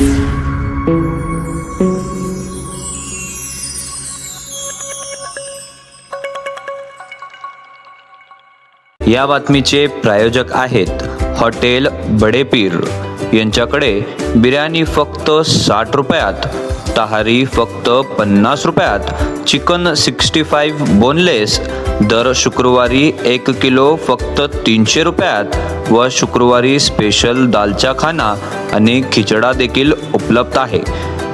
या बातमीचे प्रायोजक आहेत हॉटेल बडेपीर. यांच्याकडे बिर्याणी फक्त साठ रुपयात. शाकाहारी फक्त पन्नास रुपयात. Chicken sixty five boneless. दर शुक्रवारी एक किलो फक्त तीनशे रुपयात व शुक्रवारी स्पेशल दालचा खाना आणि खिचडा देखील उपलब्ध आहे.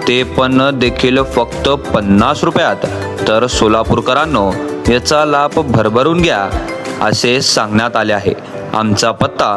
ते पण देखील फक्त पन्नास रुपयात. तर सोलापूरकरांनो याचा लाभ भरभरून घ्या असे सांगण्यात आले आहे. आमचा पत्ता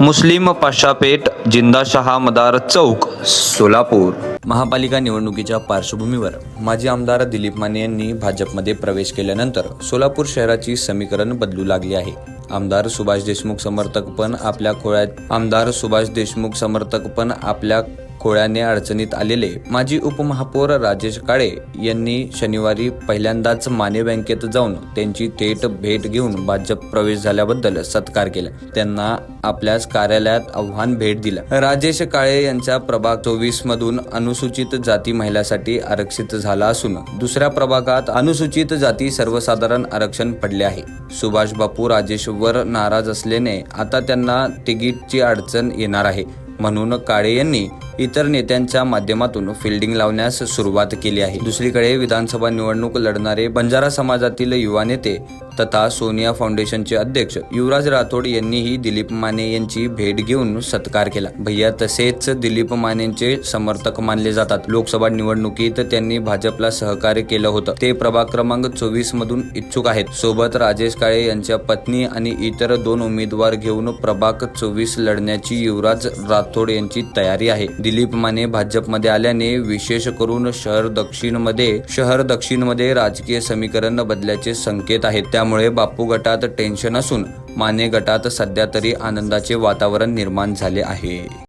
मुस्लिम पाशापेठ जिंदाशहा मदार चौक सोलापूर. महापालिका निवडणुकीच्या पार्श्वभूमीवर माजी आमदार दिलीप माने यांनी भाजपमध्ये प्रवेश केल्यानंतर सोलापूर शहराची समीकरण बदलू लागली आहे. आमदार सुभाष देशमुख समर्थक पण आपल्या खोळ्यात आमदार सुभाष देशमुख समर्थक पण आपल्या खोळ्याने अडचणीत आलेले माजी उपमहापौर राजेश काळे यांनी शनिवारी पहिल्यांदाच माने बँकेत जाऊन त्यांची थेट भेट घेऊन भाजप प्रवेश झाल्याबद्दल सत्कार केला. त्यांना आपल्याच कार्यालयात आव्हान भेट दिलं. राजेश काळे यांचा प्रभाग चोवीस मधून अनुसूचित जाती महिलासाठी आरक्षित झाला असून दुसऱ्या प्रभागात अनुसूचित जाती सर्वसाधारण आरक्षण पडले आहे. सुभाष बापू राजेशवर नाराज असल्याने आता त्यांना तिकीटची अडचण येणार आहे. म्हणून काळे यांनी इतर नेत्यांच्या माध्यमातून फिल्डिंग लावण्यास सुरुवात केली आहे. दुसरीकडे विधानसभा निवडणूक लढणारे बंजारा समाजातील युवा नेते तथा सोनिया फाउंडेशनचे अध्यक्ष युवराज राठोड यांनीही दिलीप माने यांची भेट घेऊन सत्कार केला. भैया तसेच दिलीप मानेंचे समर्थक मानले जातात. लोकसभा निवडणुकीत त्यांनी भाजपला सहकार्य केलं होतं. ते प्रभाग क्रमांक चोवीस मधून इच्छुक आहेत. सोबत राजेश काळे यांच्या पत्नी आणि इतर दोन उमेदवार घेऊन प्रभाग चोवीस लढण्याची युवराज राठोड यांची तयारी आहे. दिलीप माने भाजपमध्ये आल्याने विशेष करून शहर दक्षिणमध्ये शहर दक्षिणमध्ये राजकीय समीकरण बदल्याचे संकेत आहेत. त्या त्यामुळे बापू गटात टेन्शन असून माने गटात सध्या तरी आनंदाचे वातावरण निर्माण झाले आहे.